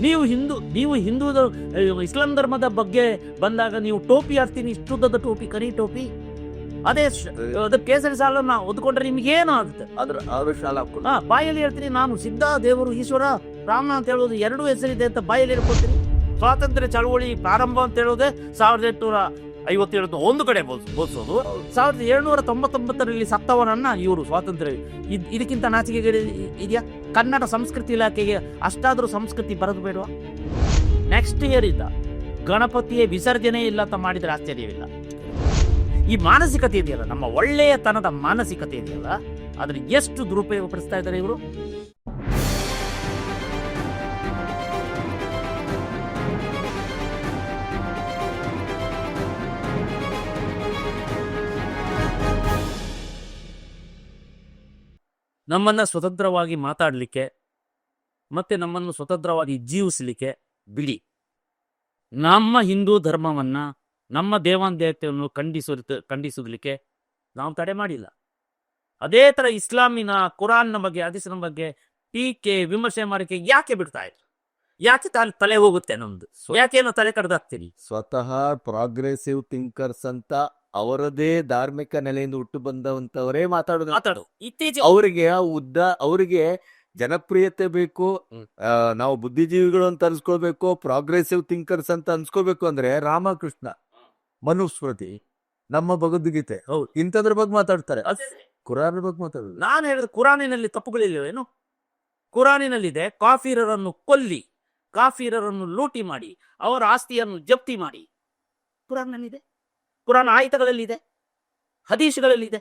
ನೀವು ಹಿಂದೂ ನೀವು ಹಿಂದೂ ಇಸ್ಲಾಂ ಧರ್ಮದ ಬಗ್ಗೆ ಬಂದಾಗ ನೀವು ಟೋಪಿ ಹಾಕ್ತೀನಿ ಇಷ್ಟುದ್ದದ ಟೋಪಿ ಕರಿ ಟೋಪಿ. ಅದೇ ಅದು ಕೇಸರಿ ಸಾಲ ಓದ್ಕೊಂಡ್ರೆ ನಿಮ್ಗೆ ಏನು ಆಗುತ್ತೆ? ಅದ್ರ ಅವ್ರ ಶಾಲಾ ಹಾಕೊಂಡು ಬಾಯಲ್ಲಿ ಹೇಳ್ತೀನಿ ನಾನು ಸಿದ್ಧ ದೇವರು ಈಶ್ವರ ರಾಮ ಅಂತ ಹೇಳೋದು ಎರಡು ಹೆಸರಿದೆ ಅಂತ ಬಾಯಲ್ಲಿ ಹೇಳ್ಕೊತೀನಿ ಸ್ವಾತಂತ್ರ್ಯ ಚಳವಳಿ ಪ್ರಾರಂಭ ಅಂತ ಹೇಳೋದೇ ಸಾವಿರದ ಎಂಟುನೂರ ಐವತ್ತೇಳು ಒಂದು ಕಡೆ ಬೋಧಿಸೋದು ಸಾವಿರದ ಏಳ್ನೂರ ತೊಂಬತ್ತೊಂಬತ್ತರಲ್ಲಿ ಸತ್ತವನನ್ನ ಇವರು ಸ್ವಾತಂತ್ರ್ಯ ಇದ್- ಇದಕ್ಕಿಂತ ನಾಚಿಕೆ ಇದೆಯಾ ಕನ್ನಡ ಸಂಸ್ಕೃತಿ ಇಲಾಖೆಗೆ ಅಷ್ಟಾದರೂ ಸಂಸ್ಕೃತಿ ಬರೆದು ಬೇಡುವ? ನೆಕ್ಸ್ಟ್ ಇಯರ್ ಇದ್ದ ಗಣಪತಿಯ ವಿಸರ್ಜನೆ ಇಲ್ಲ ಅಂತ ಮಾಡಿದರೆ ಆಶ್ಚರ್ಯವಿಲ್ಲ ಈ ಮಾನಸಿಕತೆ ಇದೆಯಲ್ಲ, ನಮ್ಮ ಒಳ್ಳೆಯತನದ ಮಾನಸಿಕತೆ ಇದೆಯಲ್ಲ, ಅದನ್ನು ಎಷ್ಟು ದುರುಪಯೋಗ ಪಡಿಸ್ತಾ ಇದ್ದಾರೆ ಇವರು? ನಮ್ಮನ್ನ ಸ್ವತಂತ್ರವಾಗಿ ಮಾತಾಡಲಿಕ್ಕೆ ಮತ್ತು ನಮ್ಮನ್ನು ಸ್ವತಂತ್ರವಾಗಿ ಜೀವಿಸಲಿಕ್ಕೆ ಬಿಡಿ. ನಮ್ಮ ಹಿಂದೂ ಧರ್ಮವನ್ನು, ನಮ್ಮ ದೇವಾಂದೇವತೆಯನ್ನು ಖಂಡಿಸ ಖಂಡಿಸಲಿಕ್ಕೆ ನಾವು ತಡೆ ಮಾಡಿಲ್ಲ. ಅದೇ ಥರ ಇಸ್ಲಾಮಿನ ಕುರಾನ್ನ ಬಗ್ಗೆ, ಹದೀಸಿನ ಬಗ್ಗೆ ಟೀಕೆ, ವಿಮರ್ಶೆ ಮಾಡಕ್ಕೆ ಯಾಕೆ ಬಿಡ್ತಾ ಇದ್ರು? ಯಾಕೆ ತಾನು ತಲೆ ಹೋಗುತ್ತೆ ನಮ್ದು? ಯಾಕೆ ತಲೆ ಕಡ್ದಾಗ್ತೀರಿ ಸ್ವತಃ ಪ್ರೋಗ್ರೆಸಿವ್ ಥಿಂಕರ್ಸ್ ಅಂತ ಅವರದೇ ಧಾರ್ಮಿಕ ನೆಲೆಯಿಂದ ಹುಟ್ಟು ಬಂದವಂತವರೇ ಮಾತಾಡೋದು ಮಾತಾಡು ಇತ್ತೀಚೆಗೆ ಅವರಿಗೆ ಆ ಉದ್ದ ಅವರಿಗೆ ಜನಪ್ರಿಯತೆ ಬೇಕು ನಾವು ಬುದ್ಧಿಜೀವಿಗಳು ಅಂತ ಅನ್ಸ್ಕೊಳ್ಬೇಕು ಪ್ರೋಗ್ರೆಸಿವ್ ಥಿಂಕರ್ಸ್ ಅಂತ ಅನ್ಸ್ಕೋಬೇಕು ಅಂದ್ರೆ ರಾಮಕೃಷ್ಣ ಮನುಸ್ಮೃತಿ ನಮ್ಮ ಭಗವದ್ಗೀತೆ ಹೌದು. ಇಂಥದ್ರ ಬಗ್ಗೆ ಮಾತಾಡ್ತಾರೆ. ಕುರಾನ್ ಬಗ್ಗೆ ಮಾತಾಡೋದು. ನಾನು ಹೇಳಿದ ಕುರಾನಿನಲ್ಲಿ ತಪ್ಪುಗಳಿಲ್ಲವೇನು ಕುರಾನಿನಲ್ಲಿದೆ ಕಾಫಿರರನ್ನು ಕೊಲ್ಲಿ ಕಾಫಿರರನ್ನು ಲೂಟಿ ಮಾಡಿ ಅವರ ಆಸ್ತಿಯನ್ನು ಜಪ್ತಿ ಮಾಡಿ. ಕುರಾನ್ನಲ್ಲಿದೆ? ಕುರಾನ್ ಆಯುಧಗಳಲ್ಲಿದೆ ಹದೀಶ್ಗಳಲ್ಲಿದೆ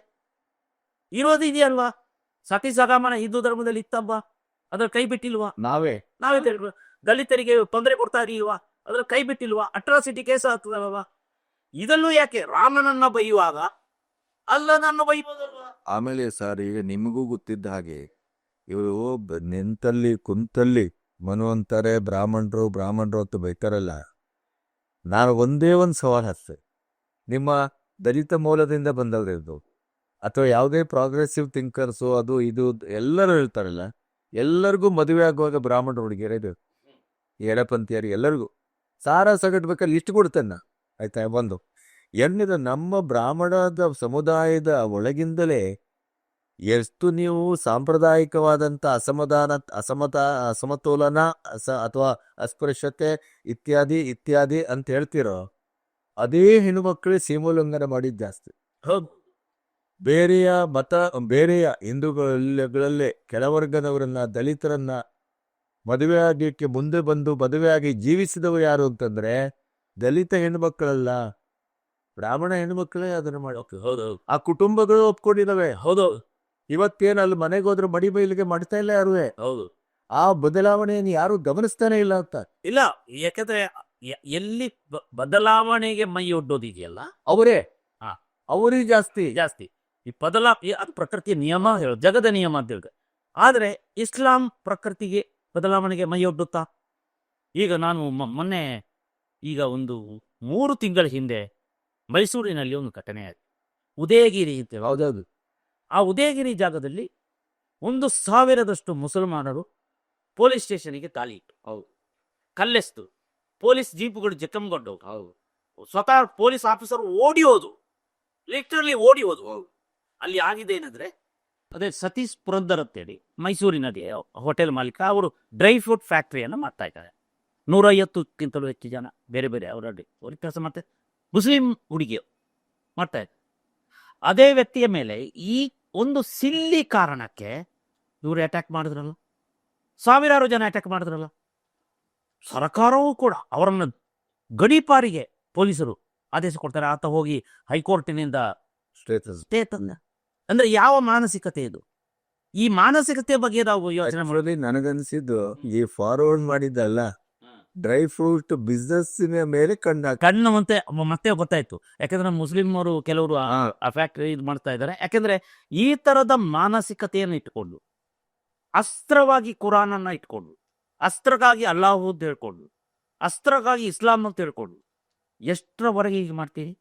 ಇರೋದು ಇದೆಯಲ್ವಾ? ಸತಿ ಸಗಾಮನ ಹಿಂದೂ ಧರ್ಮದಲ್ಲಿ ಇತ್ತಬ್ಬ ಅದ್ರ ಕೈ ಬಿಟ್ಟಿಲ್ವಾ? ನಾವೇ. ನಾವೇ ದಲಿತರಿಗೆ ತೊಂದರೆ ಕೊಡ್ತಾ ಇದೀವಾ ಅದ್ರ ಕೈ ಬಿಟ್ಟಿಲ್ವಾ? Atrocity case ಆಗ್ತದಲ್ವಾ? ಇದನ್ನು ಯಾಕೆ ರಾಮನನ್ನ ಬೈಯುವಾಗ? ಅಲ್ಲನನ್ನು ಬೈಬೋದಲ್ವಾ? ಆಮೇಲೆ ಸರ್ ಈಗ ನಿಮಗೂ ಗೊತ್ತಿದ್ದ ಹಾಗೆ ಇವರು ನಿಂತಲ್ಲಿ ಕುಂತಲ್ಲಿ ಮನು ಅಂತಾರೆ ಬ್ರಾಹ್ಮಣರು ಬ್ರಾಹ್ಮಣರು ಅಂತ ಬೈತಾರಲ್ಲ. ನಾನು ಒಂದೇ ಒಂದು ಸವಾಲು ಹಚ್ತೆ. ನಿಮ್ಮ ದಲಿತ ಮೂಲದಿಂದ ಬಂದವರಿದ್ದು ಅಥವಾ ಯಾವುದೇ ಪ್ರೋಗ್ರೆಸಿವ್ ಥಿಂಕರ್ಸು ಅದು ಇದು ಎಲ್ಲರೂ ಹೇಳ್ತಾರಲ್ಲ, ಎಲ್ಲರಿಗೂ ಮದುವೆ ಆಗುವಾಗ ಬ್ರಾಹ್ಮಣ ಹುಡುಗಿಯರೇ ಇದು ಎಡಪಂಥಿಯರು ಎಲ್ಲರಿಗೂ. ಸಾರ ಸಗಟ್ಬೇಕಲ್ಲಿ ಇಷ್ಟು ಕೊಡ್ತೇನೆ. ಆಯ್ತಾ, ಒಂದು. ಎರಡನೇದು, ನಮ್ಮ ಬ್ರಾಹ್ಮಣದ ಸಮುದಾಯದ ಒಳಗಿಂದಲೇ ಎಷ್ಟು ನೀವು ಸಾಂಪ್ರದಾಯಿಕವಾದಂಥ ಅಸಮಾಧಾನ, ಅಸಮತ, ಅಸಮತೋಲನ, ಅಸ, ಅಥವಾ ಅಸ್ಪೃಶ್ಯತೆ ಇತ್ಯಾದಿ ಇತ್ಯಾದಿ ಅಂತ ಹೇಳ್ತಿರೋ ಅದೇ ಹೆಣ್ಣುಮಕ್ಕಳೇ ಸೀಮೋಲ್ಲಂಘನ ಮಾಡಿದ್ದು ಜಾಸ್ತಿ. ಹೌದು. ಬೇರೆಯ ಮತ ಬೇರೆಯ ಹಿಂದೂಗಳಲ್ಲೇ ಕೆಳವರ್ಗದವರನ್ನ ದಲಿತರನ್ನ ಮದುವೆ ಆಗಲಿಕ್ಕೆ ಮುಂದೆ ಬಂದು ಮದುವೆಯಾಗಿ ಜೀವಿಸಿದವರು ಯಾರು ಅಂತಂದ್ರೆ ದಲಿತ ಹೆಣ್ಮಕ್ಕಳಲ್ಲ ಬ್ರಾಹ್ಮಣ ಹೆಣ್ಮಕ್ಳೇ ಅದನ್ನ ಮಾಡಿ ಹೌದು ಆ ಕುಟುಂಬಗಳು ಒಪ್ಕೊಂಡಿದಾವೆ. ಹೌದು ಇವತ್ತೇನು ಅಲ್ಲಿ ಮನೆಗೆ ಹೋದ್ರೆ ಮಡಿ ಬೈಲಿಗೆ ಮಾಡ್ತಾ ಇಲ್ಲ ಯಾರುವೆ ಹೌದು. ಆ ಬದಲಾವಣೆಯನ್ನು ಯಾರು ಗಮನಿಸ್ತಾನೆ ಇಲ್ಲ ಅಂತ. ಇಲ್ಲ ಯಾಕಂದ್ರೆ ಎಲ್ಲಿ ಬದಲಾವಣೆಗೆ ಮೈ ಒಡ್ಡೋದಿದೆಯಲ್ಲ? ಅವರೇ. ಹಾ. ಅವರೇ ಜಾಸ್ತಿ. ಜಾಸ್ತಿ. ಈ ಬದಲಾ ಅದು ಪ್ರಕೃತಿಯ ನಿಯಮ ಹೇಳೋದು ಜಗದ ನಿಯಮ ಅಂತ ಹೇಳಿದೆ ಆದ್ರೆ ಇಸ್ಲಾಂ ಪ್ರಕೃತಿಗೆ ಬದಲಾವಣೆಗೆ ಮೈ ಒಡ್ಡುತ್ತಾ? ಈಗ ನಾನು ಮೊನ್ನೆ ಈಗ ಒಂದು ಮೂರು ತಿಂಗಳ ಹಿಂದೆ ಮೈಸೂರಿನಲ್ಲಿ ಒಂದು ಘಟನೆ ಆಯಿತು. ಉದಯಗಿರಿ ಅಂತ ಹೌದು ಹೌದೌದು. ಆ ಉದಯಗಿರಿ ಜಾಗದಲ್ಲಿ ಒಂದು ಸಾವಿರದಷ್ಟು ಮುಸಲ್ಮಾನರು ಪೊಲೀಸ್ ಸ್ಟೇಷನ್ಗೆ ತಾಳಿ ಇಟ್ಟು ಹೌದು. ಕಲ್ಲೆಸ್ತು. ಪೊಲೀಸ್ ಜೀಪ್ಗಳು ಜಖಂಗೊಂಡು ಹೌದು. ಸ್ವತಃ ಪೊಲೀಸ್ ಆಫೀಸರ್ ಓಡಿ ಹೋದು ಲಿಟ್ರಲಿ ಓಡಿ ಹೋದು. ಅಲ್ಲಿ ಆಗಿದೆ ಏನಂದ್ರೆ ಅದೇ ಸತೀಶ್ ಪುರಂದರ್ ಅಂತೇಳಿ ಮೈಸೂರಿನಲ್ಲಿ ಹೋಟೆಲ್ ಮಾಲೀಕ ಅವರು ಡ್ರೈ ಫ್ರೂಟ್ ಫ್ಯಾಕ್ಟರಿಯನ್ನು ಮಾಡ್ತಾ ಇದ್ದಾರೆ. ನೂರೈವತ್ತಕ್ಕಿಂತಲೂ ಹೆಚ್ಚು ಜನ ಬೇರೆ ಬೇರೆ ಅವರ ಅವ್ರ ಕೆಲಸ ಮಾಡ್ತಾರೆ ಮುಸ್ಲಿಂ ಹುಡುಗಿಯರು ಮಾಡ್ತಾ ಇದ್ದಾರೆ. ಅದೇ ವ್ಯಕ್ತಿಯ ಮೇಲೆ ಈ ಒಂದು ಸಿಲ್ಲಿ ಕಾರಣಕ್ಕೆ ಇವರು ಅಟ್ಯಾಕ್ ಮಾಡಿದ್ರಲ್ಲ? ಸಾವಿರಾರು ಜನ ಅಟ್ಯಾಕ್ ಮಾಡಿದ್ರಲ್ಲ? ಸರ್ಕಾರವೂ ಕೂಡ ಅವರನ್ನು ಗಡೀಪಾರಿಗೆ ಪೊಲೀಸರು ಆದೇಶ ಕೊಡ್ತಾರೆ. ಆತ ಹೋಗಿ ಹೈಕೋರ್ಟಿನಿಂದ ಸ್ಟೇಟಸ್ ಸ್ಟೇ ತಂದ ಅಂದ್ರೆ ಯಾವ ಮಾನಸಿಕತೆ ಇದು? ಈ ಮಾನಸಿಕತೆ ಬಗ್ಗೆ ನಾವು ಯೋಚನೆ ನನಗನ್ಸಿದ್ದು ಈ ಫಾರ್ವರ್ಡ್ ಮಾಡಿದ್ದಲ್ಲ ಡ್ರೈ ಫ್ರೂಟ್ ಬಿಸ್ನೆಸ್ ಮೇಲೆ ಕಣ್ಣು ಕಣ್ಣು ಮತ್ತೆ ಮತ್ತೆ ಗೊತ್ತಾಯ್ತು. ಯಾಕಂದ್ರೆ ಅವರು ಕೆಲವರು ಆ ಫ್ಯಾಕ್ಟರಿ ಇದು ಮಾಡ್ತಾ ಇದ್ದಾರೆ. ಯಾಕಂದ್ರೆ ಈ ತರದ ಮಾನಸಿಕತೆಯನ್ನು ಇಟ್ಕೊಂಡು ಅಸ್ತ್ರವಾಗಿ ಕುರಾನನ್ನ ಇಟ್ಕೊಂಡು ಅಸ್ತ್ರಕ್ಕಾಗಿ ಅಲ್ಲಾಹು ಅಂತ ಹೇಳ್ಕೊಂಡು ಅಸ್ತ್ರಕ್ಕಾಗಿ ಇಸ್ಲಾಂ ಅಂತ ಹೇಳ್ಕೊಂಡು ಎಷ್ಟರವರೆಗೆ ಹೀಗೆ ಮಾಡ್ತೀರಿ?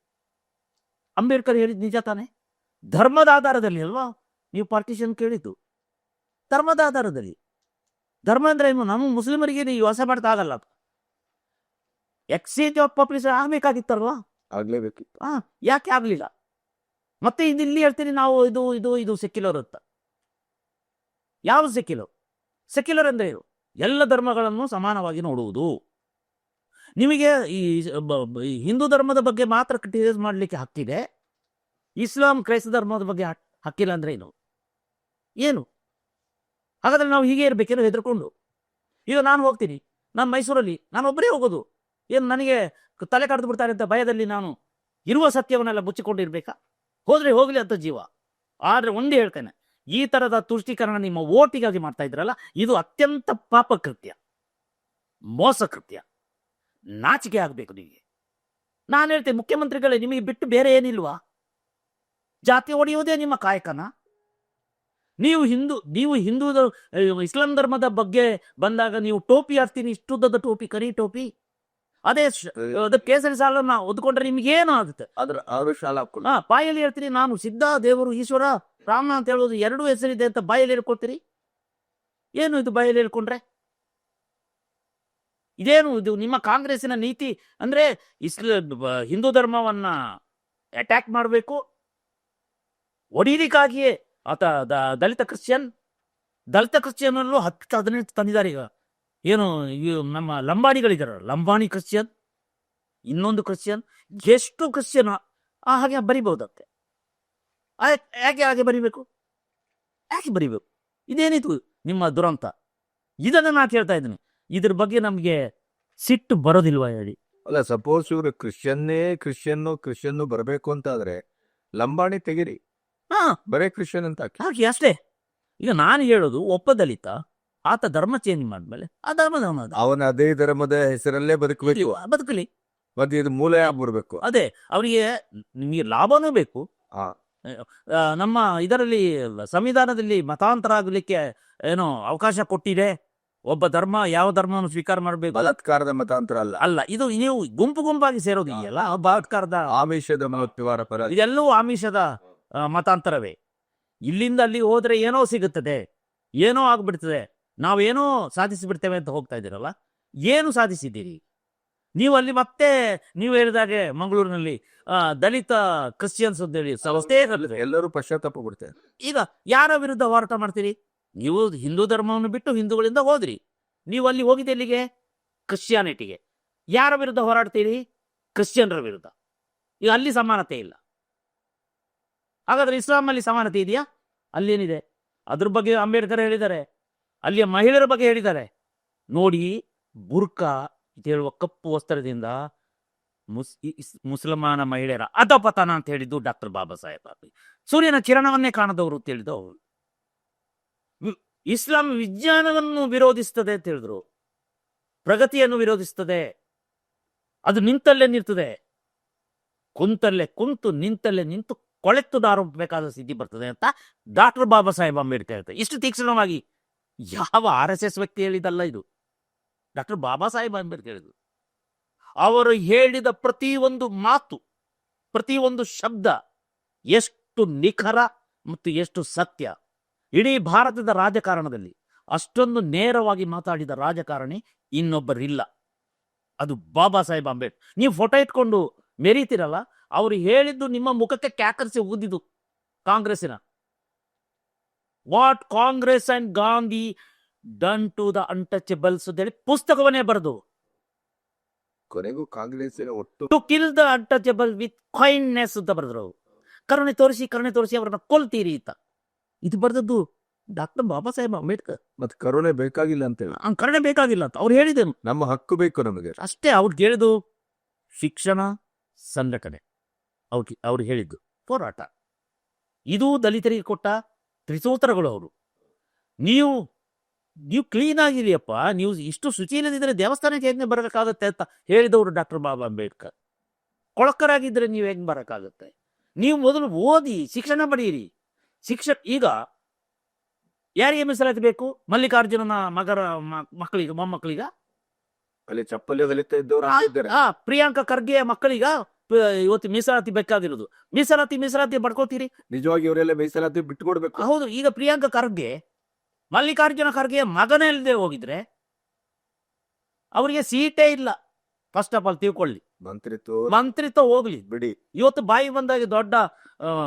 ಅಂಬೇಡ್ಕರ್ ಹೇಳಿದ್ ನಿಜ ತಾನೆ? ಧರ್ಮದ ಆಧಾರದಲ್ಲಿ ಅಲ್ವಾ? ನೀವು ಪಾರ್ಟಿಷನ್ ಕೇಳಿದ್ದು. ಧರ್ಮದ ಆಧಾರದಲ್ಲಿ. ಧರ್ಮ ಅಂದ್ರೆ ಏನು? ನಮ್ಮ ಮುಸ್ಲಿಮರಿಗೆ ನೀವು ವಾಸ ಮಾಡ್ತಾ ಆಗಲ್ಲ ಎಕ್ಸ್ಚೇಂಜ್ ಆಫ್ ಪಾಪ್ಯುಲೇಷನ್ ಆಗ್ಬೇಕಾಗಿತ್ತಲ್ವಾ? ಆಗ್ಲೇಬೇಕಿತ್ತು. ಹಾ ಯಾಕೆ ಆಗ್ಲಿಲ್ಲ? ಮತ್ತೆ ಇದು ಇಲ್ಲಿ ಹೇಳ್ತೀನಿ ನಾವು ಇದು ಇದು ಇದು ಸೆಕ್ಯುಲರ್ ಅಂತ. ಯಾವ ಸೆಕ್ಯುಲರ್ ಸೆಕ್ಯುಲರ್ ಅಂದ್ರೆ ಏನು? ಎಲ್ಲ ಧರ್ಮಗಳನ್ನು ಸಮಾನವಾಗಿ ನೋಡುವುದು. ನಿಮಗೆ ಈ ಹಿಂದೂ ಧರ್ಮದ ಬಗ್ಗೆ ಮಾತ್ರ ಕ್ರಿಟಿಸೈಸ್ ಮಾಡಲಿಕ್ಕೆ ಹಕ್ಕಿದೆ. ಇಸ್ಲಾಂ ಕ್ರೈಸ್ತ ಧರ್ಮದ ಬಗ್ಗೆ ಹಕ್- ಹಕ್ಕಿಲ್ಲ ಅಂದ್ರೆ ಏನು? ಏನು? ಹಾಗಾದ್ರೆ ನಾವು ಹೀಗೆ ಇರಬೇಕೇನೋ ಹೆದರ್ಕೊಂಡು. ಈಗ ನಾನು ಹೋಗ್ತೀನಿ. ನಾನು ಮೈಸೂರಲ್ಲಿ, ನಾನು ಒಬ್ಬರೇ ಹೋಗೋದು. ಏನು ನನಗೆ ತಲೆ ಕಡ್ದು ಬಿಡ್ತಾರೆ ಅಂತ ಭಯದಲ್ಲಿ ನಾನು ಇರುವ ಸತ್ಯವನ್ನೆಲ್ಲ ಮುಚ್ಚಿಕೊಂಡಿರ್ಬೇಕಾ? ಹೋದ್ರೆ ಹೋಗಲಿ ಅಂತ ಜೀವ. ಆದರೆ ಒಂದೇ ಹೇಳ್ತೇನೆ. ಈ ತರದ ತುಷ್ಟೀಕರಣ ನಿಮ್ಮ ಓಟಿಗಾಗಿ ಮಾಡ್ತಾ ಇದ್ರಲ್ಲ ಇದು ಅತ್ಯಂತ ಪಾಪ ಕೃತ್ಯ. ಮೋಸ ಕೃತ್ಯ. ನಾಚಿಕೆ ಆಗಬೇಕು ನಿಮಗೆ. ನಾನು ಹೇಳ್ತೇನೆ ಮುಖ್ಯಮಂತ್ರಿಗಳೇ ನಿಮಗೆ ಬಿಟ್ಟು ಬೇರೆ ಏನಿಲ್ವಾ? ಜಾತಿ ಒಡೆಯುವುದೇ ನಿಮ್ಮ ಕಾಯಕನ? ನೀವು ಹಿಂದೂ ನೀವು ಹಿಂದೂ ಇಸ್ಲಾಂ ಧರ್ಮದ ಬಗ್ಗೆ ಬಂದಾಗ ನೀವು ಟೋಪಿ ಹಾಕ್ತೀನಿ ಇಷ್ಟುದ್ದದ ಟೋಪಿ ಕರಿ ಟೋಪಿ? ಅದೇ ಕೇಸರಿ ಸಾಲನ್ನ ಒದ್ಕೊಂಡ್ರೆ ನಿಮ್ಗೆ ಏನು ಆಗುತ್ತೆ? ಅದ್ರ ಆರು ಶಾಲಾ ಹಾಕೊಂಡು ಹಾ ಪಾಯಲ್ಲಿ ಹೇಳ್ತೀನಿ ನಾನು ಸಿದ್ಧ ದೇವರು ಈಶ್ವರ ರಾಮ ಅಂತ ಹೇಳೋದು ಎರಡು ಹೆಸರಿದೆ ಅಂತ ಬಾಯಲ್ಲಿ ಹೇಳ್ಕೊಳ್ತೀರಿ ಏನು ಇದು ಬಾಯಲ್ಲಿ ಹೇಳ್ಕೊಂಡ್ರೆ? ಇದೇನು ಇದು ನಿಮ್ಮ ಕಾಂಗ್ರೆಸ್ಸಿನ ನೀತಿ ಅಂದ್ರೆ ಇಸ್ಲ ಹಿಂದೂ ಧರ್ಮವನ್ನ ಅಟ್ಯಾಕ್ ಮಾಡಬೇಕು? ಒಡೀಲಿಕ್ಕಾಗಿಯೇ ಆತ ದಲಿತ ಕ್ರಿಶ್ಚಿಯನ್? ದಲಿತ ಕ್ರಿಶ್ಚಿಯನ್ ಅಲ್ಲೂ ಹತ್ತು ಹದಿನೆಂಟು ತಂದಿದ್ದಾರೆ ಈಗ. ಏನು ನಮ್ಮ ಲಂಬಾಣಿಗಳಿದಾರ, ಲಂಬಾಣಿ ಕ್ರಿಶ್ಚಿಯನ್, ಇನ್ನೊಂದು ಕ್ರಿಶ್ಚಿಯನ್, ಎಷ್ಟು ಕ್ರಿಶ್ಚಿಯನ್ ಆ ಹಾಗೆ ಬರಿಬಹುದಂತೆ. ಯಾಕೆ ಹಾಗೆ ಬರಿಬೇಕು? ಯಾಕೆ ಬರಿಬೇಕು? ಇದೇನಿದು ನಿಮ್ಮ ದುರಂತ? ಇದನ್ನು ನಾ ಕೇಳ್ತಾ ಇದ್ದೀನಿ. ಇದ್ರ ಬಗ್ಗೆ ನಮಗೆ ಸಿಟ್ಟು ಬರೋದಿಲ್ವಾ ಹೇಳಿ? ಅಲ್ಲ ಸಪೋಸ್ ಇವರು ಕ್ರಿಶ್ಚಿಯನ್ನೇ ಕ್ರಿಶ್ಚಿಯನ್ನು ಕ್ರಿಶ್ಚಿಯನ್ನು ಬರಬೇಕು ಅಂತಾದ್ರೆ ಲಂಬಾಣಿ ತೆಗಿರಿ. ಹಾ. ಬರೇ ಕ್ರಿಶ್ಚಿಯನ್ ಅಂತ ಹಾಕಿ. ಅಷ್ಟೇ. ಈಗ ನಾನು ಹೇಳೋದು ಒಬ್ಬ ದಲಿತ ಆತ ಧರ್ಮ ಚೇಂಜ್ ಮಾಡಿದ್ಮೇಲೆ ಆ ಧರ್ಮ ಧರ್ಮ ಅವನ ಅದೇ ಧರ್ಮದ ಹೆಸರಲ್ಲೇ ಬದುಕಬೇಕು. ಬದುಕಲಿ. ಮತ್ತೆ ಇದು ಮೂಲ ಬರ್ಬೇಕು ಅದೇ ಅವರಿಗೆ ನಿಮಗೆ ಲಾಭನೂ ಬೇಕು. ಆ. ನಮ್ಮ ಇದರಲ್ಲಿ ಸಂವಿಧಾನದಲ್ಲಿ ಮತಾಂತರ ಆಗಲಿಕ್ಕೆ ಏನೋ ಅವಕಾಶ ಕೊಟ್ಟಿದೆ. ಒಬ್ಬ ಧರ್ಮ ಯಾವ ಧರ್ಮವನ್ನು ಸ್ವೀಕಾರ ಮಾಡಬೇಕು? ಬಲಾತ್ಕಾರದ ಮತಾಂತರ ಅಲ್ಲ. ಅಲ್ಲ ಇದು ನೀವು ಗುಂಪು ಗುಂಪಾಗಿ ಸೇರೋದು ಇದೆಯಲ್ಲ ಬಲಾತ್ಕಾರದ ಆಮಿಷದ ಪರ. ಇದೆಲ್ಲವೂ ಆಮಿಷದ ಮತಾಂತರವೇ. ಇಲ್ಲಿಂದ ಅಲ್ಲಿ ಹೋದ್ರೆ ಏನೋ ಸಿಗುತ್ತದೆ ಏನೋ ಆಗ್ಬಿಡ್ತದೆ. ನಾವೇನೋ ಸಾಧಿಸಿಬಿಡ್ತೇವೆ ಅಂತ ಹೋಗ್ತಾ ಇದ್ದೀರಲ್ಲ? ಏನು ಸಾಧಿಸಿದ್ದೀರಿ? ನೀವು ಅಲ್ಲಿ ಮತ್ತೆ ನೀವು ಹೇಳಿದಾಗೆ ಮಂಗಳೂರಿನಲ್ಲಿ ದಲಿತ ಕ್ರಿಶ್ಚಿಯನ್ಸ್ ಅಂತ ಹೇಳಿ ಸಂಸ್ಥೆ. ಎಲ್ಲರೂ ಪಶ್ಚಾತ್ತಾಪ ಬಿಡ್ತಾರೆ ಈಗ ಯಾರ ವಿರುದ್ಧ ಹೋರಾಟ ಮಾಡ್ತೀರಿ? ನೀವು ಹಿಂದೂ ಧರ್ಮವನ್ನು ಬಿಟ್ಟು ಹಿಂದೂಗಳಿಂದ ಹೋದ್ರಿ. ನೀವು ಅಲ್ಲಿ ಹೋಗಿದ್ದೆ ಎಲ್ಲಿಗೆ? ಕ್ರಿಶ್ಚಿಯಾನಿಟಿಗೆ. ಯಾರ ವಿರುದ್ಧ ಹೋರಾಡ್ತೀರಿ? ಕ್ರಿಶ್ಚಿಯನ್ರ ವಿರುದ್ಧ. ಈಗ ಅಲ್ಲಿ ಸಮಾನತೆ ಇಲ್ಲ. ಹಾಗಾದ್ರೆ ಇಸ್ಲಾಂ ಅಲ್ಲಿ ಸಮಾನತೆ ಇದೆಯಾ? ಅಲ್ಲೇನಿದೆ. ಅದ್ರ ಬಗ್ಗೆ ಅಂಬೇಡ್ಕರ್ ಹೇಳಿದ್ದಾರೆ. ಅಲ್ಲಿಯ ಮಹಿಳೆಯರ ಬಗ್ಗೆ ಹೇಳಿದ್ದಾರೆ. ನೋಡಿ ಬುರ್ಕಾ ಹೇಳುವ ಕಪ್ಪು ವಸ್ತ್ರದಿಂದ ಮುಸ್ ಮುಸಲ್ಮಾನ ಮಹಿಳೆಯರ ಅಧಪತನ ಅಂತ ಹೇಳಿದ್ದು ಡಾಕ್ಟರ್ ಬಾಬಾ ಸಾಹೇಬ್. ಸೂರ್ಯನ ಕಿರಣವನ್ನೇ ಕಾಣದವರು ತಿಳಿದು ಇಸ್ಲಾಂ ವಿಜ್ಞಾನವನ್ನು ವಿರೋಧಿಸ್ತದೆ ಅಂತ ಹೇಳಿದ್ರು. ಪ್ರಗತಿಯನ್ನು ವಿರೋಧಿಸ್ತದೆ. ಅದು ನಿಂತಲ್ಲೇ ನಿಲ್ತದೆ ಕುಂತಲ್ಲೇ ಕುಂತು ನಿಂತಲ್ಲೇ ನಿಂತು ಕೊಳೆತು ಬೇಕಾದ ಸ್ಥಿತಿ ಬರ್ತದೆ ಅಂತ ಡಾಕ್ಟರ್ ಬಾಬಾ ಸಾಹೇಬ್ ಅಂಬೇಡ್ಕರ್ ಹೇಳ್ತಾರೆ. ಇಷ್ಟು ತೀಕ್ಷ್ಣವಾಗಿ ಯಾವ ಆರ್ ಎಸ್ ಎಸ್ ವ್ಯಕ್ತಿ ಹೇಳಿದಲ್ಲ ಇದು. ಡಾಕ್ಟರ್ ಬಾಬಾ ಸಾಹೇಬ್ ಅಂಬೇಡ್ಕರ್ ಕೇಳಿದ್ರು ಅವರು ಹೇಳಿದ ಪ್ರತಿಯೊಂದು ಮಾತು, ಪ್ರತಿಯೊಂದು ಶಬ್ದ ಎಷ್ಟು ನಿಖರ ಮತ್ತು ಎಷ್ಟು ಸತ್ಯ. ಇಡೀ ಭಾರತದ ರಾಜಕಾರಣದಲ್ಲಿ ಅಷ್ಟೊಂದು ನೇರವಾಗಿ ಮಾತಾಡಿದ ರಾಜಕಾರಣಿ ಇನ್ನೊಬ್ಬರಿಲ್ಲ. ಅದು ಬಾಬಾ ಸಾಹೇಬ್ ಅಂಬೇಡ್ಕರ್. ನೀವು ಫೋಟೋ ಇಟ್ಕೊಂಡು ಮೆರೀತಿರಲ್ಲ, ಅವರು ಹೇಳಿದ್ದು ನಿಮ್ಮ ಮುಖಕ್ಕೆ ಕ್ಯಾಕರಿಸಿ ಊದಿದ್ದು ಕಾಂಗ್ರೆಸ್ಸಿನ. What Congress and Gandhi done to the untouchables ಅಂತ ಹೇಳಿ ಪುಸ್ತಕವನ್ನೇ ಬರೆದು. ಕೊನೆಗೂ ಕಾಂಗ್ರೆಸ್ ಒಟ್ಟು to kill the untouchable with kindness ಅಂತ ಬರೆದ್ರು ಅವ್ರು. ಕರುಣೆ ತೋರಿಸಿ ಕರುಣೆ ತೋರಿಸಿ ಅವರನ್ನ ಕೊಲ್ತೀರಿ ಅಂತ. ಇದು ಬರೆದದ್ದು ಡಾಕ್ಟರ್ ಬಾಬಾ ಸಾಹೇಬ್ ಅಂಬೇಡ್ಕರ್. ಮತ್ತೆ ಕರುಣೆ ಬೇಕಾಗಿಲ್ಲ ಅಂತೇಳಿ ಆ ಕರುಣೆ ಬೇಕಾಗಿಲ್ಲ ಅಂತ ಅವ್ರು ಹೇಳಿದ್ರು ನಮ್ಮ ಹಕ್ಕು ಬೇಕು ನಮಗೆ. ಅಷ್ಟೇ ಅವ್ರು ಹೇಳಿದ್ದು ಶಿಕ್ಷಣ ಸಂಘಟನೆ ಅವ್ರು ಅವ್ರು ಹೇಳಿದ್ದು ಹೋರಾಟ. ಇದು ದಲಿತರಿಗೆ ಕೊಟ್ಟ ತ್ರಿಸೂತ್ರಗಳು ಅವರು. ನೀವು ನೀವು ಕ್ಲೀನ್ ಆಗಿರಿಯಪ್ಪ ನೀವು ಇಷ್ಟು ಶುಚಿ ಇಲ್ಲದಿದ್ದರೆ ದೇವಸ್ಥಾನಕ್ಕೆ ಹೇಗೆ ಬರಬೇಕಾಗತ್ತೆ ಅಂತ ಹೇಳಿದವರು ಡಾಕ್ಟರ್ ಬಾಬಾ ಅಂಬೇಡ್ಕರ್. ಕೊಳಕರಾಗಿದ್ದರೆ ನೀವು ಹೆಂಗೆ ಬರೋಕ್ಕಾಗುತ್ತೆ ನೀವು ಮೊದಲು ಓದಿ ಶಿಕ್ಷಣ ಪಡೆಯಿರಿ ಶಿಕ್ಷಣ ಈಗ ಯಾರಿಗೆ ಮೀಸಲಾತಿ ಬೇಕು? ಮಲ್ಲಿಕಾರ್ಜುನನ ಮಗರ ಮಕ್ಕಳಿಗ ಮಕ್ಕಳಿಗೆ ಮೊಮ್ಮಕ್ಕಳಿಗ? ಅಲ್ಲಿ ಚಪ್ಪಲಿ ಪ್ರಿಯಾಂಕಾ ಖರ್ಗೆ ಮಕ್ಕಳಿಗ ಇವತ್ತು ಮೀಸಲಾತಿ ಬೇಕಾಗಿರೋದು ಮೀಸಲಾತಿ ಮೀಸಲಾತಿ ಪಡ್ಕೋತೀರಿ? ನಿಜವಾಗಿ ಇವರೆಲ್ಲ ಮೀಸಲಾತಿ ಬಿಟ್ಕೊಡ್ಬೇಕು ಹೌದು ಈಗ ಪ್ರಿಯಾಂಕ ಖರ್ಗೆ ಮಲ್ಲಿಕಾರ್ಜುನ ಖರ್ಗೆ ಮಗನೇ ಇಲ್ಲದೆ ಹೋಗಿದ್ರೆ ಅವರಿಗೆ ಸೀಟೇ ಇಲ್ಲ. ಫಸ್ಟ್ ಆಫ್ ಆಲ್ ತಿಳ್ಕೊಳ್ಳಿ. ಮಂತ್ರಿತ್ವ ಮಂತ್ರಿತ್ವ ಹೋಗ್ಲಿ. ಬಿಡಿ. ಇವತ್ತು ಬಾಯಿ ಬಂದಾಗ ದೊಡ್ಡ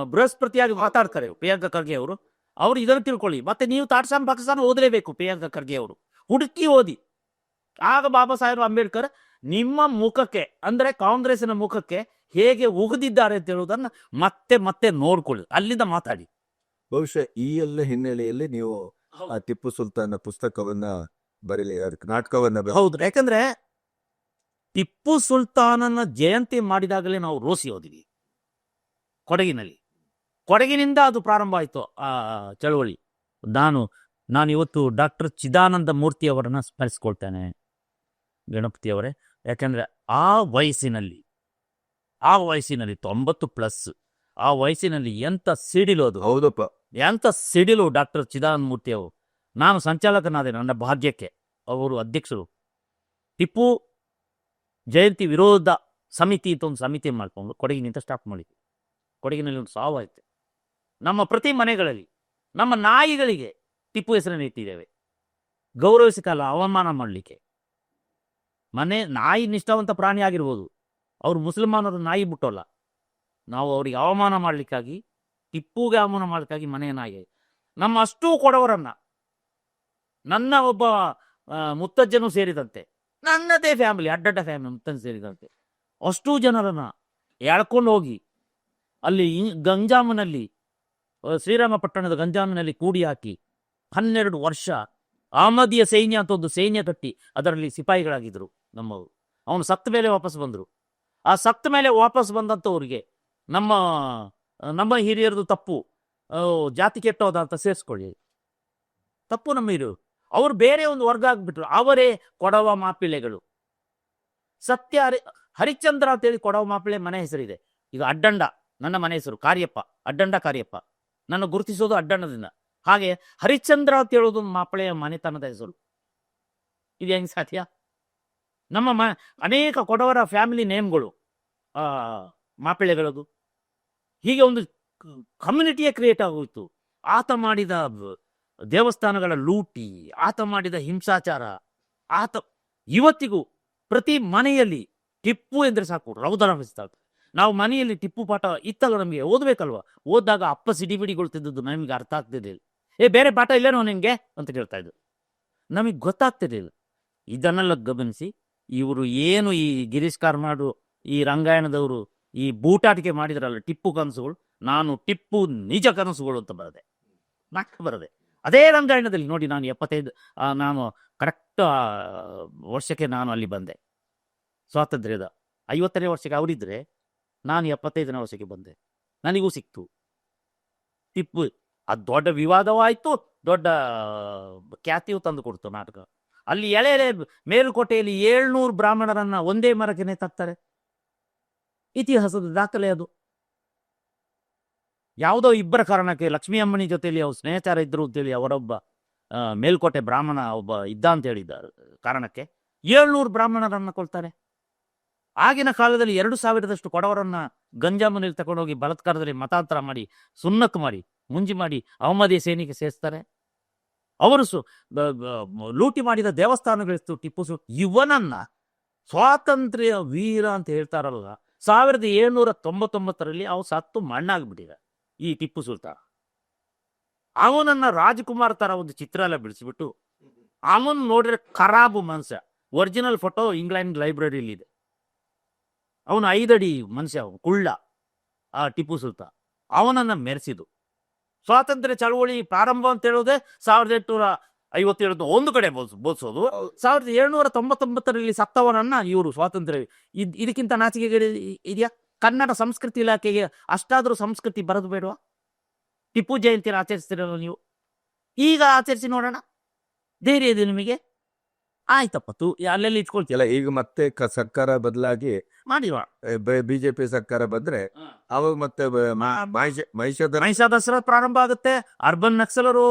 ಬೃಹಸ್ಪತಿಯಾಗಿ ಮಾತಾಡ್ತಾರೆ ಪ್ರಿಯಾಂಕಾ ಖರ್ಗೆ ಅವರು. ಅವ್ರು ಇದನ್ನು ತಿಳ್ಕೊಳ್ಳಿ. ಮತ್ತೆ ನೀವು ತಾಟ್ಸಾಮ್ ಪಾಕಿಸ್ತಾನ ಓದಲೇಬೇಕು ಪ್ರಿಯಾಂಕಾ ಖರ್ಗೆ ಅವರು. ಹುಡುಕಿ ಓದಿ. ಆಗ ಬಾಬಾ ಸಾಹೇಬ್ ಅಂಬೇಡ್ಕರ್ ನಿಮ್ಮ ಮುಖಕ್ಕೆ ಅಂದ್ರೆ ಕಾಂಗ್ರೆಸ್ನ ಮುಖಕ್ಕೆ ಹೇಗೆ ಉಗಿದಿದ್ದಾರೆ ಅಂತ ಹೇಳುವುದನ್ನ ಮತ್ತೆ ಮತ್ತೆ ನೋಡ್ಕೊಳ್ಳಿ. ಅಲ್ಲಿಂದ ಮಾತಾಡಿ. ಬಹುಶಃ ಈ ಎಲ್ಲ ಹಿನ್ನೆಲೆಯಲ್ಲಿ ನೀವು ಆ ಟಿಪ್ಪು ಸುಲ್ತಾನ್ ಪುಸ್ತಕವನ್ನ ಬರೀಲಿ ಅದಕ್ಕೆ ನಾಟಕವನ್ನ ಬ- ಹೌದು ಯಾಕಂದ್ರೆ ಟಿಪ್ಪು ಸುಲ್ತಾನನ ಜಯಂತಿ ಮಾಡಿದಾಗಲೇ ನಾವು ರೋಸಿ ಹೋದ್ವಿ. ಕೊಡಗಿನಲ್ಲಿ. ಕೊಡಗಿನಿಂದ ಅದು ಪ್ರಾರಂಭ ಆಯಿತು ಆ ಚಳವಳಿ. ನಾನು ನಾನು ಇವತ್ತು ಡಾಕ್ಟರ್ ಚಿದಾನಂದ ಮೂರ್ತಿ ಅವರನ್ನ ಸ್ಮರಿಸ್ಕೊಳ್ತೇನೆ ಗಣಪತಿ ಅವರೇ. ಯಾಕಂದ್ರೆ ಆ ವಯಸ್ಸಿನಲ್ಲಿ ಆ ವಯಸ್ಸಿನಲ್ಲಿ ತೊಂಬತ್ತು ಪ್ಲಸ್ ಆ ವಯಸ್ಸಿನಲ್ಲಿ ಎಂತ ಸಿಡಿಲು ಅದು. ಹೌದಪ್ಪ. ಎಂತ ಸಿಡಿಲು ಡಾಕ್ಟರ್ ಚಿದಾನಂದ ಅವರು? ನಾನು ಸಂಚಾಲಕನಾದೆ ನನ್ನ ಭಾಗ್ಯಕ್ಕೆ. ಅವರು ಅಧ್ಯಕ್ಷರು. ಟಿಪ್ಪು ಜಯಂತಿ ವಿರೋಧ ಸಮಿತಿ ಅಂತ ಒಂದು ಸಮಿತಿ ಮಾಡ್ಕೊಂಡು ಕೊಡಗಿನಿಂದ ಸ್ಟಾರ್ಟ್ ಮಾಡಿದ್ವಿ. ಕೊಡಗಿನಲ್ಲಿ ಒಂದು ಸಾವಾಯಿತು ನಮ್ಮ ಪ್ರತಿ ಮನೆಗಳಲ್ಲಿ, ನಮ್ಮ ನಾಯಿಗಳಿಗೆ ಟಿಪ್ಪು ಹೆಸರನ್ನು ಇಟ್ಟಿದ್ದೇವೆ. ಗೌರವಿಸಕ್ಕಲ್ಲ ಅವಮಾನ ಮಾಡಲಿಕ್ಕೆ. ಮನೆ, ನಾಯಿ ನಿಷ್ಠಾವಂತ ಪ್ರಾಣಿ ಆಗಿರ್ಬೋದು. ಅವರು ಮುಸಲ್ಮಾನರು ನಾಯಿ ಬಿಟ್ಟೋಲ್ಲ. ನಾವು ಅವರಿಗೆ ಅವಮಾನ ಮಾಡಲಿಕ್ಕಾಗಿ ಟಿಪ್ಪುಗೆ ಅವಮಾನ ಮಾಡಕ್ಕಾಗಿ ಮನೆಯನ್ನಾಗಿ ನಾಯಿ ನಮ್ಮ ಅಷ್ಟೂ ಕೊಡವರನ್ನ. ನನ್ನ ಒಬ್ಬ ಮುತ್ತಜ್ಜನು ಸೇರಿದಂತೆ. ನನ್ನದೇ ಫ್ಯಾಮಿಲಿ ಅಡ್ಡಡ್ಡ ಫ್ಯಾಮಿಲಿ ಮುತ್ತನ್ ಸೇರಿದಂತೆ. ಅಷ್ಟೂ ಜನರನ್ನ ಎಳ್ಕೊಂಡು ಹೋಗಿ ಅಲ್ಲಿ ಗಂಜಾಮನಲ್ಲಿ ಶ್ರೀರಂಗಪಟ್ಟಣದ ಗಂಜಾಮಿನಲ್ಲಿ ಕೂಡಿ ಹಾಕಿ ಹನ್ನೆರಡು ವರ್ಷ ಆಮದಿಯ ಸೈನ್ಯ ಅಂತ ಒಂದು ಸೈನ್ಯ ಕಟ್ಟಿ ಅದರಲ್ಲಿ ಸಿಪಾಯಿಗಳಾಗಿದ್ರು ನಮ್ಮವರು. ಅವನು ಸತ್ತ ಮೇಲೆ ವಾಪಸ್ ಬಂದರು. ಆ ಸತ್ತ ಮೇಲೆ ವಾಪಸ್ ಬಂದಂಥವ್ರಿಗೆ ನಮ್ಮ ನಮ್ಮ ಹಿರಿಯರದು ತಪ್ಪು. ಜಾತಿ ಕೆಟ್ಟೋದ ಅಂತ ಸೇರಿಸ್ಕೊಳ್ಳಿ. ತಪ್ಪು ನಮ್ಮ ಹಿರಿಯರು. ಅವರು ಬೇರೆ ಒಂದು ವರ್ಗ ಆಗ್ಬಿಟ್ರು. ಅವರೇ ಕೊಡವ ಮಾಪಿಳೆಗಳು. ಸತ್ಯ ಹರಿ, ಹರಿಶ್ಚಂದ್ರ ಅಂತೇಳಿ ಕೊಡವ ಮಾಪಿಳೆ ಮನೆ ಹೆಸರಿದೆ. ಈಗ ಅಡ್ಡಂಡ, ನನ್ನ ಮನೆ ಹೆಸರು ಕಾರ್ಯಪ್ಪ, ಅಡ್ಡಂಡ ಕಾರ್ಯಪ್ಪ. ನನ್ನ ಗುರುತಿಸೋದು ಅಡ್ಡಂಡದಿಂದ. ಹಾಗೆ ಹರಿಶ್ಚಂದ್ರ ಅಂತ ಹೇಳೋದು ಮಾಪಳೆಯ ಮನೆತನದ ಹೆಸರು. ಇದು ಹೆಂಗ್ ಸಾಧ್ಯ? ನಮ್ಮ ಮ, ಅನೇಕ ಕೊಡವರ ಫ್ಯಾಮಿಲಿ ನೇಮ್ಗಳು ಮಾಪಿಳೆಗಳದು. ಹೀಗೆ ಒಂದು ಕಮ್ಯುನಿಟಿಯೇ ಕ್ರಿಯೇಟ್ ಆಗೋಯ್ತು. ಆತ ಮಾಡಿದ ದೇವಸ್ಥಾನಗಳ ಲೂಟಿ, ಆತ ಮಾಡಿದ ಹಿಂಸಾಚಾರ, ಆತ ಇವತ್ತಿಗೂ ಪ್ರತಿ ಮನೆಯಲ್ಲಿ ಟಿಪ್ಪು ಎಂದರೆ ಸಾಕು ಹರಿಸ್ತಾರೆ ನಾವು ಮನೆಯಲ್ಲಿ ಟಿಪ್ಪು ಪಾಠ ಇತ್ತಾಗ ನಮಗೆ ಓದಬೇಕಲ್ವಾ? ಓದಿದಾಗ ಅಪ್ಪ ಸಿಡಿಬಿಡಿಗೊಳ್ತಿದ್ದದ್ದು ನಮಗೆ ಅರ್ಥ ಆಗ್ತಿರ್ಲಿಲ್ಲ. ಏ, ಬೇರೆ ಪಾಠ ಇಲ್ಲೇನೋ ನಿಮಗೆ ಅಂತ ಕೇಳ್ತಾ ಇದ್ರು ನಮಗೆ ಗೊತ್ತಾಗ್ತಿರ್ಲಿಲ್ಲ. ಇದನ್ನೆಲ್ಲ ಗಮನಿಸಿ, ಇವರು ಏನು ಈ ಗಿರೀಶ್ ಕಾರ್ನಾಡು ಈ ರಂಗಾಯಣದವರು ಈ ಬೂಟಾಟಿಕೆ ಮಾಡಿದ್ರಲ್ಲ, ಟಿಪ್ಪು ಕನಸುಗಳು, ನಾನು ಟಿಪ್ಪು ನಿಜ ಕನಸುಗಳು ಅಂತ ಬರದೆ. ನಾಟಕ ಬರದೆ. ಅದೇ ರಂಗಾಯಣದಲ್ಲಿ ನೋಡಿ ನಾನು ಎಪ್ಪತ್ತೈದು ನಾನು ಕರೆಕ್ಟ್ ವರ್ಷಕ್ಕೆ ನಾನು ಅಲ್ಲಿ ಬಂದೆ. ಸ್ವಾತಂತ್ರ್ಯದ ಐವತ್ತನೇ ವರ್ಷಕ್ಕೆ ಅವರಿದ್ರೆ ನಾನು ಎಪ್ಪತ್ತೈದನೇ ವರ್ಷಕ್ಕೆ ಬಂದೆ. ನನಗೂ ಸಿಕ್ತು. ಟಿಪ್ಪು ಅದು ದೊಡ್ಡ ವಿವಾದವಾಯಿತು, ದೊಡ್ಡ ಖ್ಯಾತಿಯು ತಂದು ಕೊಡ್ತು ನಾಟಕ. ಅಲ್ಲಿ ಎಳೆ ಎಳೆ ಮೇಲುಕೋಟೆಯಲ್ಲಿ ಏಳ್ನೂರು ಬ್ರಾಹ್ಮಣರನ್ನ ಒಂದೇ ಮರಕ್ಕೆ ನೇತಾಕ್ತಾರೆ ಇತಿಹಾಸದ ದಾಖಲೆ ಅದು. ಯಾವುದೋ ಇಬ್ಬರ ಕಾರಣಕ್ಕೆ ಲಕ್ಷ್ಮೀ ಅಮ್ಮನಿ ಜೊತೆಯಲ್ಲಿ ಅವ್ರು ಸ್ನೇಹಚಾರ ಇದ್ರು ಅಂತೇಳಿ ಅವರೊಬ್ಬ ಮೇಲ್ಕೋಟೆ ಬ್ರಾಹ್ಮಣ ಒಬ್ಬ ಇದ್ದ ಅಂತ ಹೇಳಿದ ಕಾರಣಕ್ಕೆ. ಏಳ್ನೂರು ಬ್ರಾಹ್ಮಣರನ್ನ ಕೊಲ್ತಾರೆ. ಆಗಿನ ಕಾಲದಲ್ಲಿ ಎರಡು ಸಾವಿರದಷ್ಟು ಕೊಡವರನ್ನ ಗಂಜಾಮನಲ್ಲಿ ತಗೊಂಡೋಗಿ ಬಲತ್ಕಾರದಲ್ಲಿ ಮತಾಂತರ ಮಾಡಿ, ಸುನ್ನಕ್ ಮಾಡಿ, ಮುಂಜಿ ಮಾಡಿ ಅಹಮದಿ ಸೇನೆಗೆ ಸೇರಿಸ್ತಾರೆ. ಅವರು ಸು ಲೂಟಿ ಮಾಡಿದ ದೇವಸ್ಥಾನಗಳಿತ್ತು ಟಿಪ್ಪು ಸು, ಇವನನ್ನ ಸ್ವಾತಂತ್ರ್ಯ ವೀರ ಅಂತ ಹೇಳ್ತಾರಲ್ಲ ಸಾವಿರದ ಏಳ್ನೂರ ತೊಂಬತ್ತೊಂಬತ್ತರಲ್ಲಿ ಅವು ಸತ್ತು ಮಣ್ಣಾಗ್ಬಿಟ್ಟಿದೆ ಈ ಟಿಪ್ಪು ಸುಲ್ತಾನ. ಅವನನ್ನ ರಾಜಕುಮಾರ್ ತರ ಒಂದು ಚಿತ್ರ ಎಲ್ಲ ಬಿಡಿಸ್ಬಿಟ್ಟು, ಅವನ್ ನೋಡಿದ್ರೆ ಖರಾಬು ಮನುಷ್ಯ ಒರಿಜಿನಲ್ ಫೋಟೋ ಇಂಗ್ಲೆಂಡ್ ಲೈಬ್ರರಿಲಿ ಇದೆ ಅವನು ಐದಡಿ ಮನುಷ್ಯ ಕುಳ್ಳ, ಆ ಟಿಪ್ಪು ಸುಲ್ತಾನ್. ಅವನನ್ನ ಮೆರೆಸಿದು ಸ್ವಾತಂತ್ರ್ಯ ಚಳವಳಿ ಪ್ರಾರಂಭ ಅಂತ ಹೇಳೋದೇ ಸಾವಿರದ ಎಂಟುನೂರ ಐವತ್ತೇಳು ಒಂದು ಕಡೆ ಬೋಸ್ ಬೋಧಿಸೋದು ಸಾವಿರದ ಏಳ್ನೂರ ತೊಂಬತ್ತೊಂಬತ್ತರಲ್ಲಿ ಸತ್ತವನನ್ನ ಇವರು ಸ್ವಾತಂತ್ರ್ಯ ಇದ್ ಇದಕ್ಕಿಂತ ನಾಚಿಕೆ ಇದೆಯಾ? ಕನ್ನಡ ಸಂಸ್ಕೃತಿ ಇಲಾಖೆಗೆ ಅಷ್ಟಾದ್ರೂ ಸಂಸ್ಕೃತಿ ಬರೆದು ಬೇಡವಾ? ಟಿಪ್ಪು ಜಯಂತಿನ ಆಚರಿಸ್ತಿರಲ್ಲ ನೀವು. ಈಗ ಆಚರಿಸಿ ನೋಡೋಣ. ಧೈರ್ಯ ಇದೆ ನಿಮಗೆ. ಆಯ್ತಪ್ಪ ತೂ ಅಲ್ಲೆಲ್ಲಿ ಇಟ್ಕೊಳ್ತೀಯಲ್ಲ ಈಗ ಮತ್ತೆ ಸರ್ಕಾರ ಬದಲಾಗಿ ಮಾಡಿವ ಬಿಜೆಪಿ ಸರ್ಕಾರ ಬಂದ್ರೆ ಅವಾಗ ಮತ್ತೆ ಮಹಿಷ- ದಸರಾ ಪ್ರಾರಂಭ ಆಗುತ್ತೆ. ಅರ್ಬನ್ ನಕ್ಸಲರು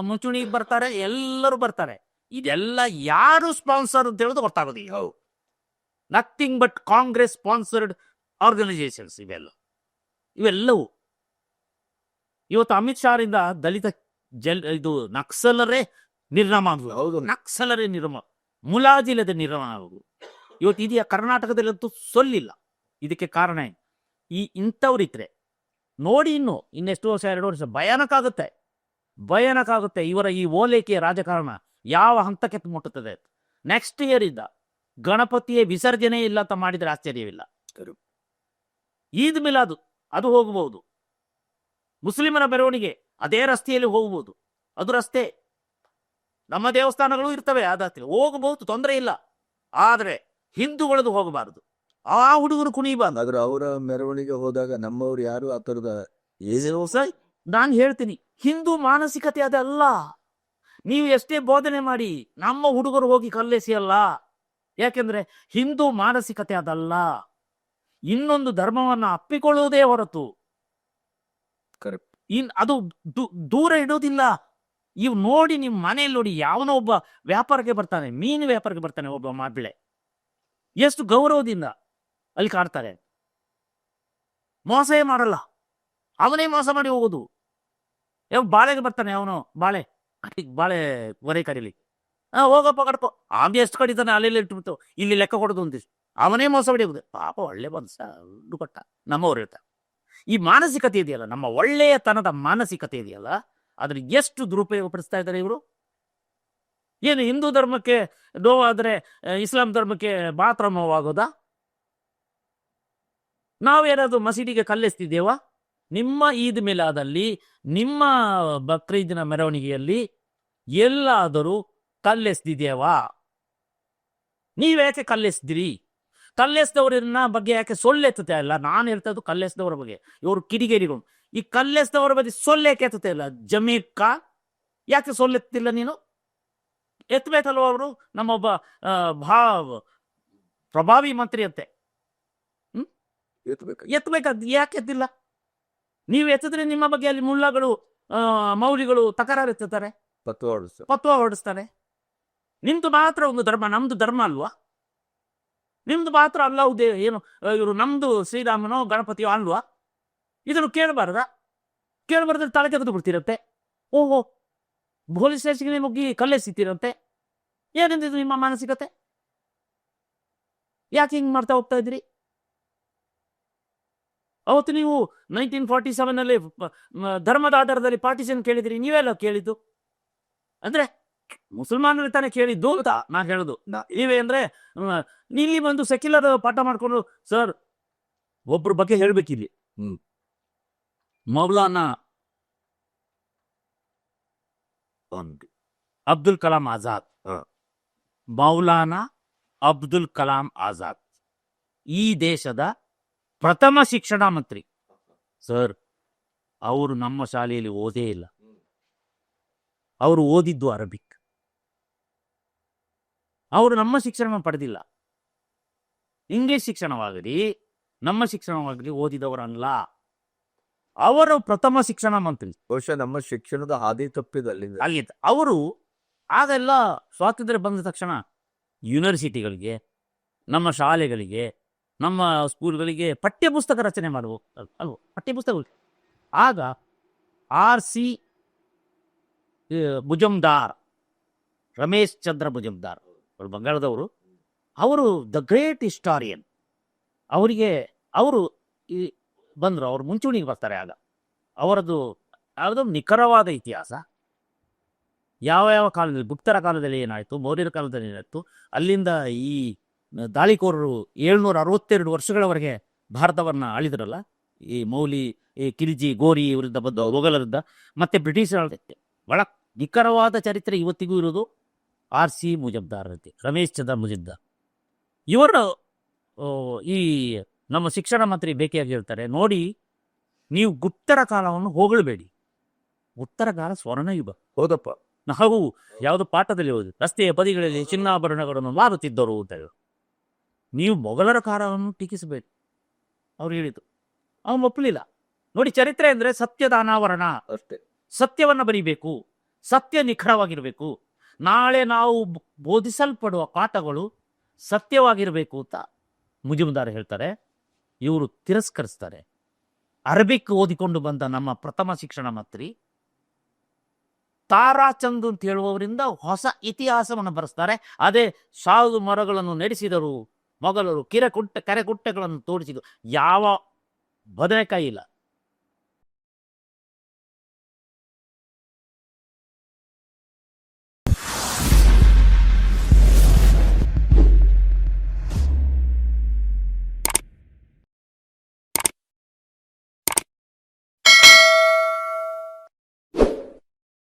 ಮುಂಚೂಣಿಗೆ ಬರ್ತಾರೆ ಎಲ್ಲರೂ ಬರ್ತಾರೆ. ಇದೆಲ್ಲ ಯಾರು ಸ್ಪಾನ್ಸರ್ ಅಂತ ಹೇಳೋದು ಗೊತ್ತಾಗೋದಿಲ್ಲ. Nothing but Congress sponsored organisations ಇವೆಲ್ಲ. ಇವೆಲ್ಲವೂ. ಇವತ್ತು ಅಮಿತ್ ಶಾರಿಂದ ದಲಿತ ಜಲ್ ಇದು ನಕ್ಸಲರೇ ನಿರ್ನಾಮ ಆಗುವುದು. ಹೌದು. ನಕ್ಸಲರೇ ನಿರ್ಮ ಮುಲಾಜಿಲ್ಲದೆ ನಿರ್ಮಾಣ ಆಗುವುದು. ಇವತ್ತು ಇದೆಯಾ ಕರ್ನಾಟಕದಲ್ಲಂತೂ ಸೊಲ್ಲಿಲ್ಲ. ಇದಕ್ಕೆ ಕಾರಣ? ಈ ಇಂಥವ್ರಿದ್ರೆ ನೋಡಿ ಇನ್ನು ಇನ್ನೆಷ್ಟು ವರ್ಷ ಎರಡು ವರ್ಷ ಭಯಾನಕ ಆಗುತ್ತೆ. ಭಯಾನಕ ಆಗುತ್ತೆ ಇವರ ಈ ಓಲೈಕೆಯ ರಾಜಕಾರಣ ಯಾವ ಹಂತಕ್ಕೆ ಮುಟ್ಟುತ್ತದೆ? ನೆಕ್ಸ್ಟ್ ಇಯರ್ ಇದ್ದ ಗಣಪತಿಯ ವಿಸರ್ಜನೆ ಇಲ್ಲ ಅಂತ ಮಾಡಿದ್ರೆ ಆಶ್ಚರ್ಯವಿಲ್ಲ. ಈದ್ ಮಿಲಾದು ಅದು ಹೋಗಬಹುದು. ಮುಸ್ಲಿಮರ ಮೆರವಣಿಗೆ ಅದೇ ರಸ್ತೆಯಲ್ಲಿ ಹೋಗಬಹುದು. ಅದು ರಸ್ತೆ. ನಮ್ಮ ದೇವಸ್ಥಾನಗಳು ಇರ್ತವೆ ಅದಾಗ್ತದೆ ಹೋಗಬಹುದು ತೊಂದರೆ ಇಲ್ಲ. ಆದರೆ ಹಿಂದೂಗಳದು ಹೋಗಬಾರದು. ಆ ಹುಡುಗರು ಕುಣಿಬಾರ್ದು. ಆದ್ರೆ ಅವರ ಮೆರವಣಿಗೆ ಹೋದಾಗ ನಮ್ಮವ್ರು ಯಾರು ಆ ತರದ ನಾನು ಹೇಳ್ತೀನಿ. ಹಿಂದೂ ಮಾನಸಿಕತೆ ಅದಲ್ಲ. ನೀವು ಎಷ್ಟೇ ಬೋಧನೆ ಮಾಡಿ ನಮ್ಮ ಹುಡುಗರು ಹೋಗಿ ಕಲ್ಲೆಸಿಯಲ್ಲ. ಯಾಕೆಂದ್ರೆ ಹಿಂದೂ ಮಾನಸಿಕತೆ ಅದಲ್ಲ. ಇನ್ನೊಂದು ಧರ್ಮವನ್ನ ಅಪ್ಪಿಕೊಳ್ಳುವುದೇ ಹೊರತು. ಇನ್ ಅದು ದೂರ ಇಡೋದಿಲ್ಲ ಇವ್ ನೋಡಿ ನಿಮ್ ಮನೆಯಲ್ಲಿ ನೋಡಿ ಯಾವನೋ ಒಬ್ಬ ವ್ಯಾಪಾರಕ್ಕೆ ಬರ್ತಾನೆ ಮೀನು ವ್ಯಾಪಾರಕ್ಕೆ ಬರ್ತಾನೆ ಒಬ್ಬ ಮಾಬಿಳೆ ಎಷ್ಟು ಗೌರವದಿಂದ ಅಲ್ಲಿ ಕಾಡ್ತಾರೆ ಮೋಸವೇ ಮಾಡಲ್ಲ. ಅವನೇ ಮೋಸ ಮಾಡಿ ಹೋಗೋದು. ಯಾವ ಬಾಳೆಗೆ ಬರ್ತಾನೆ ಅವನು. ಬಾಳೆ. ಬಾಳೆ ಹೊರೆ ಕರೀಲಿ. ಹಾ ಹೋಗಪ್ಪ ಕಡ್ಕೊ ಆಮ್ ಎಷ್ಟು ಕಡಿತಾನೆ ಅಲ್ಲೆಲ್ಲ ಇಟ್ಬಿಟ್ಟು. ಇಲ್ಲಿ ಲೆಕ್ಕ ಕೊಡೋದು ಒಂದಿಷ್ಟು ಅವನೇ ಮೋಸ ಹೋಗುದು ಪಾಪ ಒಳ್ಳೆ ದುಡ್ಡು ಕೊಟ್ಟ. ನಮ್ಮವ್ರು ಹೇಳ್ತಾ ಈ ಮಾನಸಿಕತೆ ಇದೆಯಲ್ಲ, ನಮ್ಮ ಒಳ್ಳೆಯತನದ ಮಾನಸಿಕತೆ ಇದೆಯಲ್ಲ ಅದ್ರ ಎಷ್ಟು ದುರುಪಯೋಗ ಪಡಿಸ್ತಾ ಇದ್ದಾರೆ ಇವರು? ಏನು ಹಿಂದೂ ಧರ್ಮಕ್ಕೆ ನೋವಾದ್ರೆ ಇಸ್ಲಾಂ ಧರ್ಮಕ್ಕೆ ಮಾತ್ರ ನೋವಾಗೋದಾ? ನಾವೇನಾದ್ರು ಮಸೀದಿಗೆ ಕಲ್ಲೆಸ್ತಿದ್ದೇವಾ? ನಿಮ್ಮ ಈದ್ ಮಿಲಾದಲ್ಲಿ ನಿಮ್ಮ ಬಕ್ರೀದಿನ ಮೆರವಣಿಗೆಯಲ್ಲಿ ಎಲ್ಲಾದರೂ ಕಲ್ಲೆಸ್ದಿದೆಯವಾ? ನೀವ್ಯಾಕೆ ಕಲ್ಲೆಸ್ದಿರಿ? ಕಲ್ಲೆಸ್ದವರನ್ನ ಬಗ್ಗೆ ಯಾಕೆ ಸೊಲ್ಲೆತ್ತುತ್ತೆ ಅಲ್ಲ ನಾನು ಹೇಳ್ತಾ ಕಲ್ಲೆಸದವರ ಬಗ್ಗೆ. ಇವರು ಕಿಡಿಗೇರಿಗಳು. ಈ ಕಲ್ಲೆಸ್ದವರ ಬಗ್ಗೆ ಸೊಲ್ಲೇಕೆ ಎತ್ತುತ್ತೆ ಇಲ್ಲ? ಖಾನ್ ಯಾಕೆ ಸೊಲ್ಲೆತ್ತಿಲ್ಲ ನೀನು? ಎತ್ತಬೇಕಲ್ವ ಅವರು? ನಮ್ಮೊಬ್ಬ ಭಾ ಪ್ರಭಾವಿ ಮಂತ್ರಿ ಅಂತೆ ಎತ್ತಬೇಕಾದ ಯಾಕೆ ಎತ್ತಿಲ್ಲ? ನೀವು ಎತ್ತಿದ್ರೆ ನಿಮ್ಮ ಬಗ್ಗೆ ಅಲ್ಲಿ ಮುಳ್ಳಗಳು ಮೌರಿಗಳು ತಕರಾರು ಎತ್ತುತ್ತಾರೆ. ಹೊರಡಿಸ್ತಾರೆ ಪತ್ವ ಹೊರಡಿಸ್ತಾರೆ. ನಿಮ್ದು ಮಾತ್ರ ಒಂದು ಧರ್ಮ ನಮ್ದು ಧರ್ಮ ಅಲ್ವಾ? ನಿಮ್ದು ಮಾತ್ರ ಅಲ್ಲಾವುದೇ ಏನು ಇವರು ನಮ್ದು ಶ್ರೀರಾಮನೋ ಗಣಪತಿಯೋ ಅಲ್ವಾ? ಇದನ್ನು ಕೇಳಬಾರ್ದ? ಕೇಳಬಾರ್ದ್ರೆ ತಲೆ ತೆಗೆದು ಬಿಡ್ತಿರತ್ತೆ ಓಹೋ ಪೊಲೀಸ್ ಸ್ಟೇಷನ್ಗೆ ಮುಗ್ಗಿ ಕಲ್ಲೆಸಿತಿರಂತೆ ಏನಿದೆ ನಿಮ್ಮ ಮಾನಸಿಕತೆ? ಯಾಕೆ ಹಿಂಗ್ ಮಾಡ್ತಾ ಹೋಗ್ತಾ ಇದ್ರಿ ಅವತ್ತು ನೀವು ನೈನ್ಟೀನ್ ಫಾರ್ಟಿ ಸೆವೆನ್ ಅಲ್ಲಿ ಧರ್ಮದ ಆಧಾರದಲ್ಲಿ ಪಾರ್ಟಿಷನ್ ಕೇಳಿದ್ರಿ ನೀವೆಲ್ಲ ಕೇಳಿದ್ದು? ಅಂದ್ರೆ ಮುಸಲ್ಮಾನರು ತಾನೇ ಕೇಳಿದ್ದು ಅಂತ ನಾನು ಹೇಳುದು. ನಾ- ನೀವೇ ಅಂದ್ರೆ ನೀಲಿ ಇಲ್ಲಿ ಬಂದು ಸೆಕ್ಯುಲರ್ ಪಾಠ ಮಾಡ್ಕೊಂಡು ಸರ್ ಒಬ್ರ ಬಗ್ಗೆ ಹೇಳ್ಬೇಕಿಲ್ಲಿ. ಹ್ಮ್. ಮೌಲಾನಾ ಅಬ್ದುಲ್ ಕಲಾಂ ಆಜಾದ್. ಮೌಲಾನಾ ಅಬ್ದುಲ್ ಕಲಾಂ ಆಜಾದ್. ಈ ದೇಶದ ಪ್ರಥಮ ಶಿಕ್ಷಣ ಮಂತ್ರಿ. ಸರ್ ಅವರು ನಮ್ಮ ಶಾಲೆಯಲ್ಲಿ ಓದೇ ಇಲ್ಲ. ಅವರು ಓದಿದ್ದು ಅರಬಿಕ್. ಅವರು ನಮ್ಮ ಶಿಕ್ಷಣ ಪಡೆದಿಲ್ಲ. ಇಂಗ್ಲಿಷ್ ಶಿಕ್ಷಣವಾಗಲಿ ನಮ್ಮ ಶಿಕ್ಷಣವಾಗಲಿ ಓದಿದವರಲ್ಲ. ಅವರು ಪ್ರಥಮ ಶಿಕ್ಷಣ ಮಂತ್ರಿ. ಬಹುಶಃ ನಮ್ಮ ಶಿಕ್ಷಣದ ಹಾದಿ ತಪ್ಪಿದಲ್ಲಿ ಅಲ್ಲಿ ಅವರು ಆಗೆಲ್ಲ ಸ್ವಾತಂತ್ರ್ಯ ಬಂದ ತಕ್ಷಣ ಯೂನಿವರ್ಸಿಟಿಗಳಿಗೆ ನಮ್ಮ ಶಾಲೆಗಳಿಗೆ ನಮ್ಮ ಸ್ಕೂಲ್ಗಳಿಗೆ ಪಠ್ಯಪುಸ್ತಕ ರಚನೆ ಮಾಡುವ ಅಲ್ವ? ಪಠ್ಯಪುಸ್ತಕ ಆಗ ಆರ್ ಸಿ ಭುಜಮ್ದಾರ್ ರಮೇಶ್ ಚಂದ್ರ ಭುಜಮ್ದಾರ್ ಅವರು ಬಂಗಾಳದವರು, ಅವರು ದ ಗ್ರೇಟ್ ಹಿಸ್ಟಾರಿಯನ್. ಅವರಿಗೆ, ಅವರು ಈ ಬಂದರು, ಅವರು ಮುಂಚೂಣಿಗೆ ಬರ್ತಾರೆ ಆಗ. ಅವರದ್ದು ಯಾವುದೋ ನಿಖರವಾದ ಇತಿಹಾಸ. ಯಾವ ಯಾವ ಕಾಲದಲ್ಲಿ, ಗುಪ್ತರ ಕಾಲದಲ್ಲಿ ಏನಾಯಿತು, ಮೌರ್ಯರ ಕಾಲದಲ್ಲಿ ಏನಾಯಿತು, ಅಲ್ಲಿಂದ ಈ ದಾಳಿಕೋರರು ಏಳ್ನೂರ ಅರವತ್ತೆರಡು ವರ್ಷಗಳವರೆಗೆ ಭಾರತವನ್ನ ಆಳಿದ್ರಲ್ಲ? ಈ ಮೌಲಿ ಈ ಕಿರಿಜಿ ಗೋರಿ ವಿರುದ್ಧ ಬಂದು ಮೊಘಲರಿಂದ ಮತ್ತೆ ಬ್ರಿಟಿಷರ ಒಳ ಬಹಳ ನಿಖರವಾದ ಚರಿತ್ರೆ ಇವತ್ತಿಗೂ ಇರೋದು ಆರ್ ಸಿ ಮುಜಬ್ದಾರ್ ಅಂತೆ ರಮೇಶ್ ಚಂದ್ರ ಮುಜಬ್ದಾರ್ ಇವರು ಈ ನಮ್ಮ ಶಿಕ್ಷಣ ಮಂತ್ರಿ ಬೇಕಿಯಾಗಿ ಹೇಳ್ತಾರೆ ನೋಡಿ ನೀವು ಗುಪ್ತರ ಕಾಲವನ್ನು ಹೊಗಳಬೇಡಿ. ಉತ್ತರ ಕಾಲ ಸ್ವರ್ಣಯುಗ. ಹೌದಪ್ಪ. ನಾವು ಯಾವುದು ಪಾಠದಲ್ಲಿ ಓದಿ ರಸ್ತೆಯ ಬದಿಗಳಲ್ಲಿ ಚಿನ್ನಾಭರಣಗಳನ್ನು ಮಾರುತ್ತಿದ್ದರು ಅಂತ ಹೇಳಿ. ನೀವು ಮೊಘಲರ ಕಾರವನ್ನು ಟೀಕಿಸಬೇಕು. ಅವ್ರು ಹೇಳಿದ್ದು. ಅವನು ಒಪ್ಪಲಿಲ್ಲ. ನೋಡಿ, ಚರಿತ್ರೆ ಅಂದ್ರೆ ಸತ್ಯದ ಅನಾವರಣ ಅಷ್ಟೇ. ಸತ್ಯವನ್ನು ಬರೀಬೇಕು. ಸತ್ಯ ನಿಖರವಾಗಿರಬೇಕು. ನಾಳೆ ನಾವು ಬೋಧಿಸಲ್ಪಡುವ ಪಾಠಗಳು ಸತ್ಯವಾಗಿರಬೇಕು ಅಂತ ಮುಜುಮದಾರ್ ಹೇಳ್ತಾರೆ. ಇವರು ತಿರಸ್ಕರಿಸ್ತಾರೆ. ಅರಬಿಕ್ ಓದಿಕೊಂಡು ಬಂದ ನಮ್ಮ ಪ್ರಥಮ ಶಿಕ್ಷಣ ಮಂತ್ರಿ ತಾರಾಚಂದ್ ಅಂತ ಹೇಳುವವರಿಂದ ಹೊಸ ಇತಿಹಾಸವನ್ನು ಬರೆಸ್ತಾರೆ. ಅದೇ ಸಾವು ಮರಗಳನ್ನು ನಡೆಸಿದರು. ಮೊಘಲರು ಕಿರಕುಟ್ಟ ಕರೆಕುಟ್ಟಗಳನ್ನು ತೋರಿಸಿದ್ದು ಯಾವ ಬದನೆಕಾಯಿ ಇಲ್ಲ.